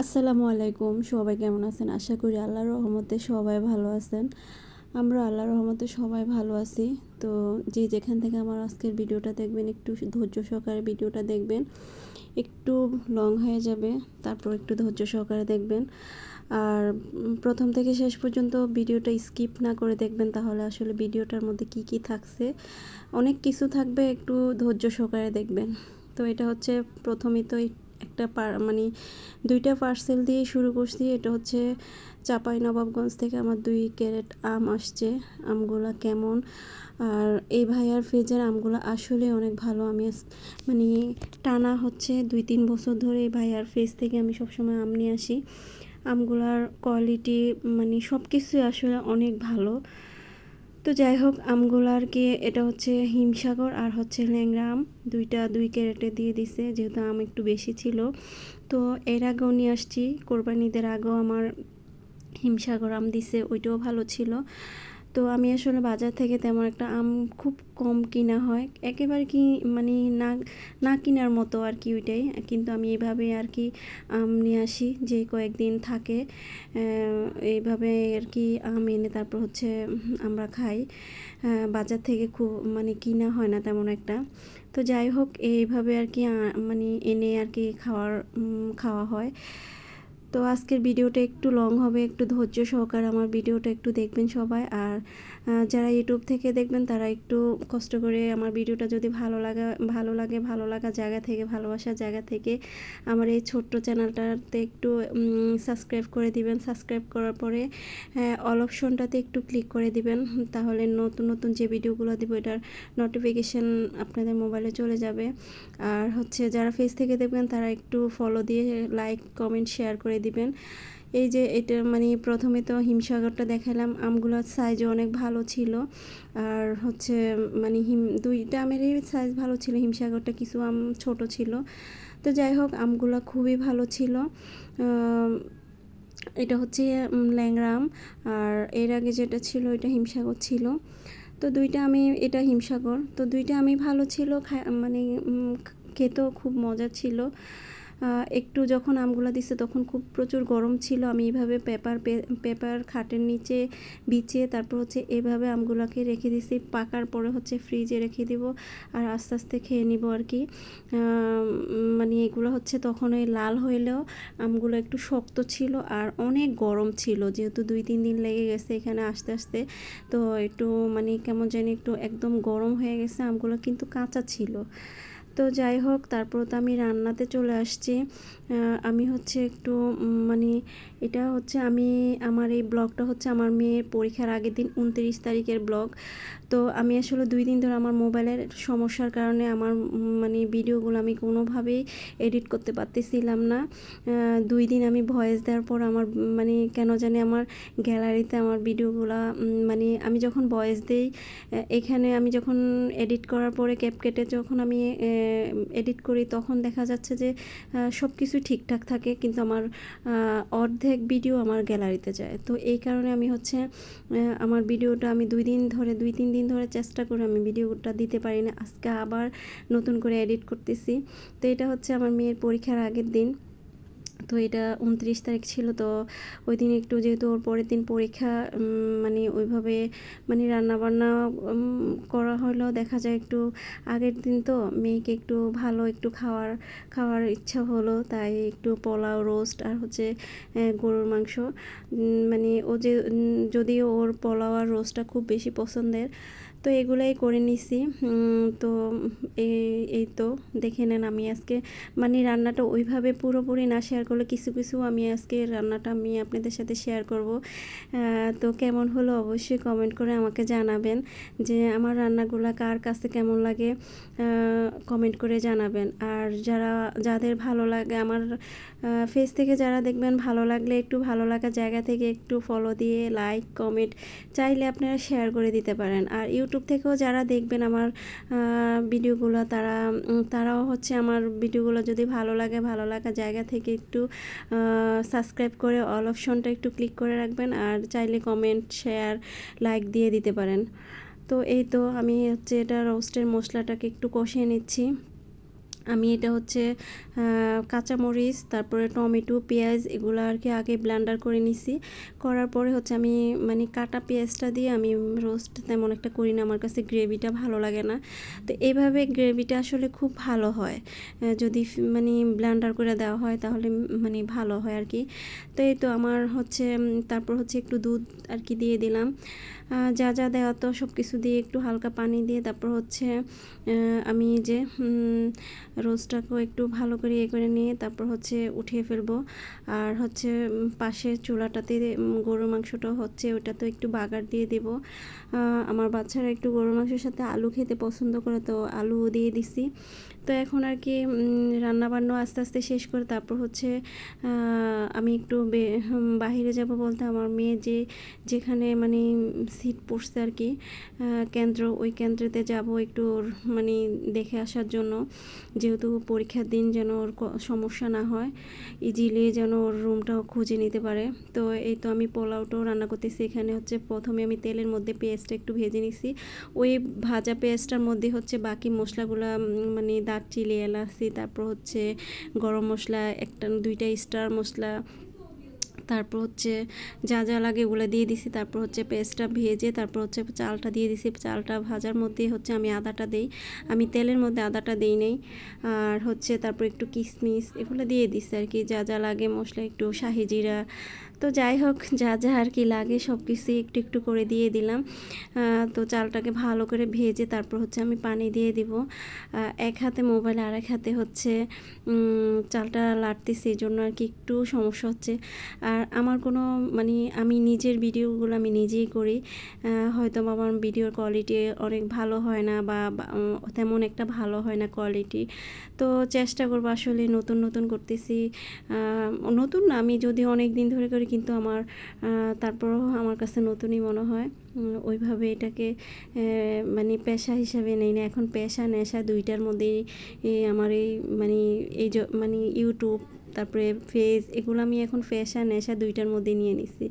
আসসালামু আলাইকুম, সবাই কেমন আছেন? আশা করি আল্লাহর রহমতে সবাই ভালো আছেন। আমরা আল্লাহর রহমতে সবাই ভালো আছি। তো যে যেখান থেকে আমার আজকের ভিডিওটা দেখবেন, একটু ধৈর্য সহকারে ভিডিওটা দেখবেন। একটু লং হয়ে যাবে, তারপর একটু ধৈর্য সহকারে দেখবেন। আর প্রথম থেকে শেষ পর্যন্ত ভিডিওটা স্কিপ না করে দেখবেন, তাহলে আসলে ভিডিওটার মধ্যে কি কি থাকছে। অনেক কিছু থাকবে, একটু ধৈর্য সহকারে দেখবেন। তো এটা হচ্ছে প্রথমেই তো একটা মানে দুইটা পার্সেল দিয়ে শুরু করছি। এটা হচ্ছে চাপাই নবাবগঞ্জ থেকে আমার দুই ক্যারেট আম আসছে। আমগুলা কেমন? আর এই ভাইয়ার ফ্রিজের আমগুলো আসলে অনেক ভালো। আমি মানে টানা হচ্ছে দুই তিন বছর ধরে এই ভাইয়ার ফ্রিজ থেকে আমি সবসময় আম নিয়ে আসি। আমগুলার কোয়ালিটি মানে সব কিছুই আসলে অনেক ভালো। তো যাই হোক আমগুলো আর কি এটা হচ্ছে হিমসাগর আর হচ্ছে ল্যাংরা আম। দুইটা দুই ক্যারেটে দিয়ে দিছে, যেহেতু আম একটু বেশি ছিল। তো এর আগেও নিয়ে আসছি। কোরবানিদের আগেও আমার হিমসাগর আম দিছে, ওইটাও ভালো ছিল। তো আমি আসলে বাজার থেকে তেমন একটা আম খুব কম কিনা হয়। একেবারে কি মানে না না কেনার মতো আর কি ওইটাই। কিন্তু আমি এইভাবে আর কি আম নিয়ে আসি, যে কয়েকদিন থাকে। এইভাবে আর কি আম এনে তারপর হচ্ছে আমরা খাই। বাজার থেকে খুব মানে কিনা হয় না তেমন একটা। তো যাই হোক, এইভাবে আর কি মানে এনে আর কি খাওয়ার খাওয়া হয়। তো আজকের ভিডিওটা একটু লং হবে, একটু ধৈর্য সহকারে আমার ভিডিওটা একটু দেখবেন সবাই। আর যারা ইউটিউব থেকে দেখবেন তারা একটু কষ্ট করে আমার ভিডিওটা যদি ভালো লাগা, ভালো লাগে, ভালো লাগা জায়গা থেকে, ভালোবাসার জায়গা থেকে আমার এই ছোট্ট চ্যানেলটাতে একটু সাবস্ক্রাইব করে দিবেন। সাবস্ক্রাইব করার পরে অল অপশনটাতে একটু ক্লিক করে দিবেন। তাহলে নতুন নতুন যে ভিডিওগুলো দিব, এটার নোটিফিকেশান আপনাদের মোবাইলে চলে যাবে। আর হচ্ছে যারা ফেস থেকে দেখবেন তারা একটু ফলো দিয়ে লাইক কমেন্ট শেয়ার করে দিবেন। এই যে এটা মানে প্রথমে তো হিমসাগরটা দেখালাম আমগুলোর সাইজও অনেক ভালো ছিল। আর হচ্ছে মানে হিম, দুইটা আমেরই সাইজ ভালো ছিল, হিমসাগরটা কিছু আম ছোট ছিল। তো যাই হোক, আমগুলো খুবই ভালো ছিল। এটা হচ্ছে ল্যাংরাম আর এর আগে যেটা ছিল, এটা হিমসাগর ছিল। তো দুইটা আমি, এটা হিমসাগর। তো দুইটা আমি ভালো ছিল মানে খেতেও খুব মজা ছিল। একটু যখন আমগুলো দিছে তখন খুব প্রচুর গরম ছিল। আমি এইভাবে পেপার পেপার খাটের নিচে বিছিয়ে তারপর হচ্ছে এভাবে আমগুলোকে রেখে দিছি। পাকার পরে হচ্ছে ফ্রিজে রেখে দিব আর আস্তে আস্তে খেয়ে নিব আর কি। মানে এগুলো হচ্ছে তখন ওই লাল হইলেও আমগুলো একটু শক্ত ছিল আর অনেক গরম ছিল। যেহেতু দুই, তিন দিন লেগে গেছে এখানে আসতে আসতে। তো একটু মানে কেমন জানি একটু একদম গরম হয়ে গেছে আমগুলো কিন্তু কাঁচা ছিল। তো যাই হোক তারপর তো আমি রান্নাতে চলে আসছি। আমি হচ্ছে একটু মানে এটা হচ্ছে আমি, আমার এই ব্লগটা হচ্ছে আমার মেয়ের পরীক্ষার আগের দিন উনত্রিশ তারিখের ব্লগ। তো আমি আসলে দুই দিন ধরে আমার মোবাইলের সমস্যার কারণে আমার মানে ভিডিওগুলো আমি কোনোভাবেই এডিট করতে পারতেছিলাম না। দুই দিন আমি ভয়েস দেওয়ার পর আমার মানে কেন জানি আমার গ্যালারিতে আমার ভিডিওগুলো মানে আমি যখন ভয়েস দিই এখানে আমি যখন এডিট করার পরে ক্যাপ কেটে যখন আমি এডিট করি তখন দেখা যাচ্ছে যে সব কিছু ঠিকঠাক থাকে কিন্তু আমার অর্ধেক ভিডিও আমার গ্যালারিতে যায়। তো এই কারণে আমি হচ্ছে আমার ভিডিওটা আমি দুই দিন ধরে, দুই তিন দিন ধরে চেষ্টা করে আমি ভিডিওটা দিতে পারি না। আজকে আবার নতুন করে এডিট করতেছি। তো এটা হচ্ছে আমার মেয়ের পরীক্ষার আগের দিন। তো এটা উনত্রিশ তারিখ ছিল, তো ওই দিন একটু যেহেতু ওর পরের দিন পরীক্ষা মানে ওইভাবে মানে রান্নাবান্না করা হলো দেখা যায় একটু আগের দিন তো মেয়েকে একটু ভালো একটু খাওয়ার খাওয়ার ইচ্ছা হলো, তাই একটু পোলাও, রোস্ট আর হচ্ছে গরুর মাংস। মানে ও যে যদিও ওর পোলাও আর রোস্টটা খুব বেশি পছন্দের তো এগুলাই করে নিছি। তো এই তো দেখে নেন আমি আজকে মানে রান্নাটা ওইভাবে পুরোপুরি না শেয়ার করলে কিছু কিছু আমি আজকে রান্নাটা আমি আপনাদের সাথে শেয়ার করব। তো কেমন হলো অবশ্যই কমেন্ট করে আমাকে জানাবেন যে আমার রান্নাগুলো কার কাছে কেমন লাগে কমেন্ট করে জানাবেন। আর যারা, যাদের ভালো লাগে আমার ফেস থেকে যারা দেখবেন ভালো লাগলে একটু ভালো লাগা জায়গা থেকে একটু ফলো দিয়ে লাইক কমেন্ট চাইলে আপনারা শেয়ার করে দিতে পারেন। আর ইউটিউব থেকেও যারা দেখবেন আমার ভিডিওগুলো, তারা তারাও হচ্ছে আমার ভিডিওগুলো যদি ভালো লাগে, ভালো লাগা জায়গা থেকে একটু সাবস্ক্রাইব করে অল অপশনটা একটু ক্লিক করে রাখবেন আর চাইলে কমেন্ট শেয়ার লাইক দিয়ে দিতে পারেন। তো এই তো আমি হচ্ছে এটা রোস্টের মশলাটাকে একটু কষিয়ে নিচ্ছি। আমি এটা হচ্ছে কাঁচামরিচ, তারপরে টমেটো, পেঁয়াজ, এগুলো আর কি আগে ব্লেন্ডার করে নিছি। করার পরে হচ্ছে আমি মানে কাটা পেঁয়াজটা দিয়ে আমি রোস্ট তেমন একটা করি না, আমার কাছে গ্রেভিটা ভালো লাগে না। তো এইভাবে গ্রেভিটা আসলে খুব ভালো হয়। যদি মানে ব্লেন্ডার করে দেওয়া হয় তাহলে মানে ভালো হয় আর কি। তো এই তো আমার হচ্ছে তারপর হচ্ছে একটু দুধ আর কি দিয়ে দিলাম। যা যা দেওয়া তো সব কিছু দিয়ে একটু হালকা পানি দিয়ে তারপর হচ্ছে আমি যে রোস্টটাকেও একটু ভালো করে ইয়ে করে নিয়ে তারপর হচ্ছে উঠিয়ে ফেলব। আর হচ্ছে পাশের চুলাটাতে গরুর মাংসটা হচ্ছে ওটা তো একটু বাগার দিয়ে দেব। আমার বাচ্চারা একটু গরুর মাংসের সাথে আলু খেতে পছন্দ করে তো আলু দিয়ে দিছি। তো এখন আর কি রান্নাবান্না আস্তে আস্তে শেষ করে তারপর হচ্ছে আমি একটু বাহিরে যাব বলতে আমার মেয়ে যে, যেখানে মানে সিট পড়ছে আর কি কেন্দ্র, ওই কেন্দ্রেতে যাব একটু ওর মানে দেখে আসার জন্য। যেহেতু পরীক্ষার দিন যেন ওর সমস্যা না হয়, ইজিলি যেন ওর রুমটাও খুঁজে নিতে পারে। তো এই তো আমি পোলাওটাও রান্না করতেছি, এখানে হচ্ছে প্রথমে আমি তেলের মধ্যে পেঁয়াজটা একটু ভেজে নিছি। ওই ভাজা পেঁয়াজটার মধ্যে হচ্ছে বাকি মশলাগুলো মানে দারচিনি এলাচি, তারপর হচ্ছে গরম মশলা, একটা, দুইটা স্টার মশলা, তারপর হচ্ছে যা যা লাগে ওগুলো দিয়ে দিছি, তারপর হচ্ছে পেস্টটা ভেজে, তারপর হচ্ছে চালটা দিয়ে দিছি, চালটা ভাজার মধ্যে হচ্ছে আমি আদাটা দিই। আমি তেলের মধ্যে আদাটা দিই নেই, আর হচ্ছে তারপর একটু কিশমিশ এগুলো দিয়ে দিছি আর কি, যা যা লাগে মশলা, একটু শাহি জিরা তো যাই হোক, যা যা আর কি লাগে সব কিছুই একটু একটু করে দিয়ে দিলাম। তো চালটাকে ভালো করে ভেজে তারপর হচ্ছে আমি পানি দিয়ে দিব। এক হাতে মোবাইল আর এক হাতে হচ্ছে চালটা লাড়তেছি, এই জন্য আর কি একটু সমস্যা হচ্ছে। আর আমার কোনো মানে আমি নিজের ভিডিওগুলো আমি নিজেই করি। হয়তো আমার ভিডিওর কোয়ালিটি অনেক ভালো হয় না বা তেমন একটা ভালো হয় না কোয়ালিটি তো চেষ্টা করব আসলে নতুন নতুন করতেছি। নতুন না, আমি যদি অনেক দিন ধরে করি কিন্তু আমার তারপরও আমার কাছে নতুনই মনে হয়। ওইভাবে এটাকে মানে পেশা হিসাবে নেই না। এখন পেশা নেশা দুইটার মধ্যেই আমার এই মানে এই মানে ইউটিউব তারপরে ফেস এগুলো আমি এখন পেশা নেশা দুইটার মধ্যে নিয়ে নিছি।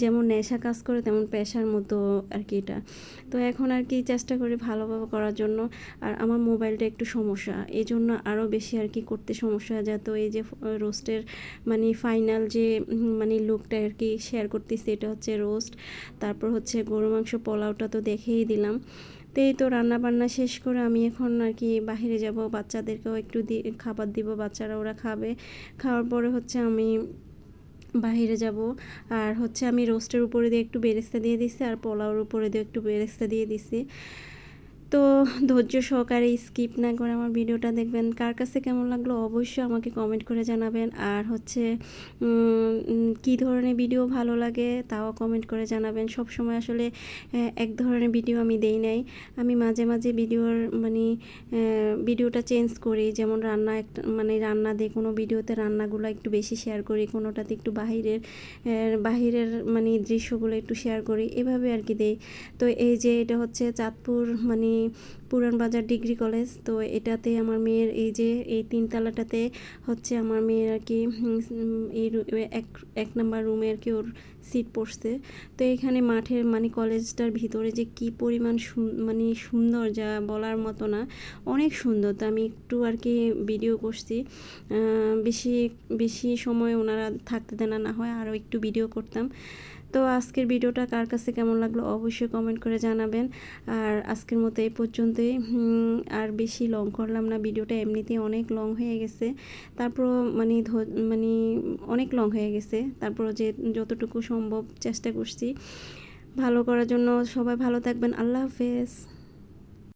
যেমন নেশা কাজ করে, তেমন পেশার মতো আর কি এটা। তো এখন আর কি চেষ্টা করি ভালোভাবে করার জন্য। আর আমার মোবাইলটা একটু সমস্যা এই জন্য আরও বেশি আর কি করতে সমস্যা যাতে এই যে রোস্টের মানে ফাইনাল যে মানে লুকটা আর কি শেয়ার করতেছি, এটা হচ্ছে রোস্ট তারপর হচ্ছে গরু মাংস পোলাওটা তো দেখেই দিলাম। তো এই তো রান্নাবান্না শেষ করে আমি এখন আর কি বাহিরে যাব। বাচ্চাদেরকেও একটু খাবার দিব, বাচ্চারা ওরা খাবে। খাওয়ার পরে হচ্ছে আমি বাহিরে যাব। আর হচ্ছে আমি রোস্টের উপরে দিয়ে একটু বেরেস্তা দিয়ে দিছি আর পোলাওর উপরে দিয়ে একটু বেরেস্তা দিয়ে দিছি। তো ধৈর্য সহকারে স্কিপ না করে আমার ভিডিওটা দেখবেন। কার কাছে কেমন লাগল অবশ্যই আমাকে কমেন্ট করে জানাবেন। আর হচ্ছে কি ধরনের ভিডিও ভালো লাগে তাও কমেন্ট করে জানাবেন। সব সময় আসলে এক ধরনের ভিডিও আমি দেই নাই। আমি মাঝে মাঝে ভিডিওর মানে ভিডিওটা চেঞ্জ করি। যেমন রান্না একটা মানে রান্না দিয়ে কোনো ভিডিওতে রান্নাগুলো একটু বেশি শেয়ার করি, কোনোটাতে একটু বাহিরের বাহিরের মানে দৃশ্যগুলো একটু শেয়ার করি। এভাবে আর কি দেই। তো এই যে এটা হচ্ছে চাঁদপুর মানে পুরান বাজার ডিগ্রি কলেজ। তো এটাতে আমার মেয়ের এই যে, এই তিনতলাটাতে হচ্ছে আমার মেয়ের আর কি এই এক এক নাম্বার রুমে আর কি ওর সিট পড়ছে। তো এখানে মাঠের মানে কলেজটার ভিতরে যে কি পরিমাণ মানে সুন্দর যা বলার মতো না, অনেক সুন্দর। তো আমি একটু আর কি ভিডিও করছি। বেশি বেশি সময় ওনারা থাকতে দেনা না হয়, আরও একটু ভিডিও করতাম। তো আজকের ভিডিওটা কার কাছে কেমন লাগল অবশ্যই কমেন্ট করে জানাবেন। আর আজকের মতো এই পর্যন্তই। আর বেশি লং করলাম না, ভিডিওটা এমনিতেই অনেক লং হয়ে গেছে। তারপর মানে মানে অনেক লং হয়ে গেছে। তারপর যে যতটুকু সম্ভব চেষ্টা করছি। ভালো করার জন্য সবাই ভালো থাকবেন। আল্লাহ হাফেজ।